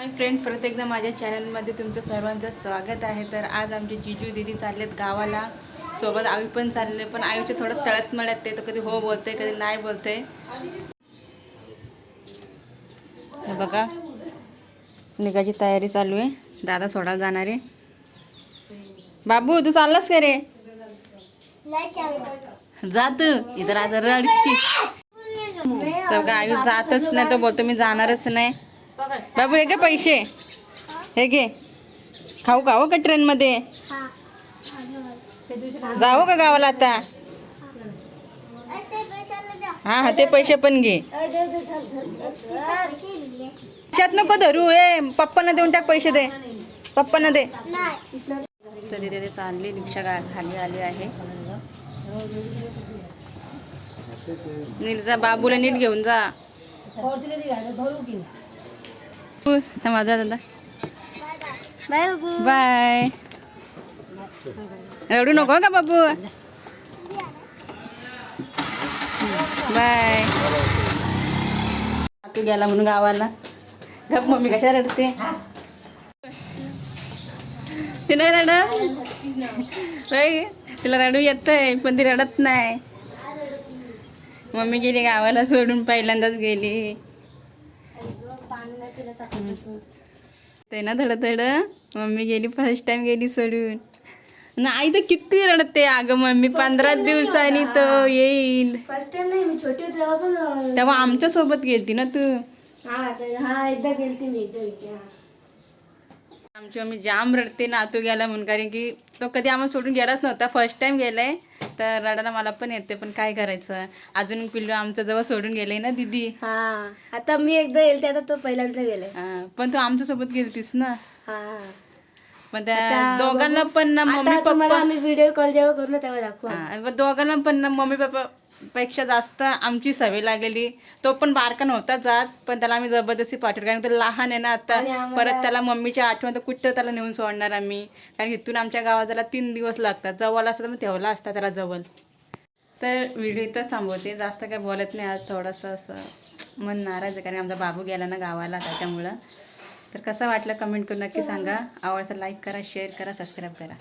Hi friend परत एकदा माझ्या चॅनलमध्ये तुमचं सर्वांचं स्वागत आहे. तर आज आमचे जिजू दिदी चाललेत गावाला. सोबत आवी पण चालले पण आईच्या थोडं तळत मळत ते तो कधी हो बोलते कधी नाही बोलते हे बघा निघायची तयारी चालू आहे. दादा सोडायला जाणार आहे. बाबू तू चाललास का रे? जात इथं आता रडशी तर आई जातच नाही तो बोलतो मी जाणारच नाही. बाबू हे घे पैसे. हे घे. खाऊ खाऊ का हो ट्रेन मध्ये जाऊ हो का गावाला आता? हा हा ते पैसे पण घे. पैशात नको धरू ए पप्पांना देऊन टाक पैसे दे. पप्पांना दे. तर तिथे ते चालली रिक्षा खाली आली आहे. नीट जा बाबूला नीट घेऊन जा. थांब माझा दादा. बाय बाबू बाय. रडू नको का बाबू? बाय. तू गेला म्हणून गावाला. गप मम्मी कशा रडते? ती नाही रडत? नाही, तिला रडू येतंय पण ती रडत नाही. मम्मी गेली गावाला सोडून पहिल्यांदाच गेली. ते ना थोडं थोडं मम्मी गेली फर्स्ट टाइम गेली सोडून. नाही तर किती रडते अगं मम्मी. पंधरा दिवसांनी तो येईल. फर्स्ट टाइम नाही मी छोटी होते तेव्हा पण तेव्हा आमच्यासोबत गेलती ना तू. हा हा एकदा गेलती मी एकदा. आमची मम्मी जाम रडते ना तू गेला म्हणून. कारण की तो कधी आम्हाला सोडून गेलाच नव्हता. फर्स्ट टाइम गेलाय. तर रडायला मला पण येते पण काय करायचं? अजून पिल्लू आमच्या जवळ सोडून गेले ना दिदी. हा. आता मी एकदा गेलते आता तो पहिल्यांदा गेलाय हा, पण तू आमच्यासोबत गेलतीस ना? हा. पण त्या आता दोघांना पण ना मम्मी आता तुम्हाला पप्पा आम्ही व्हिडिओ कॉल जेव्हा करू ना तेव्हा दाखवू. हा, पण दोघांना पण ना मम्मी पप्पा पेक्षा जास्त आमची सवय लागलेली तो पण बारका नव्हता जात पण त्याला आम्ही जबरदस्ती पाठवलं. कारण तो लहान आहे ना आता परत त्याला मम्मीची आठवण तर कुठं त्याला नेऊन सोडणार आम्ही. कारण इथून आमच्या गावात त्याला तीन दिवस लागतात. जवळ असतं तर मग ठेवला असता त्याला जवळ. तर व्हिडिओ इथंच थांबवते. जास्त काय बोलत नाही आज. थोडंसं असं मन नाराज आहे. कारण आमचा बाबू गेला ना गावाला त्याच्यामुळं तर कसं वाटलं कमेंट करून नक्की सांगा. आवडतं लाईक करा शेअर करा सबस्क्राईब करा.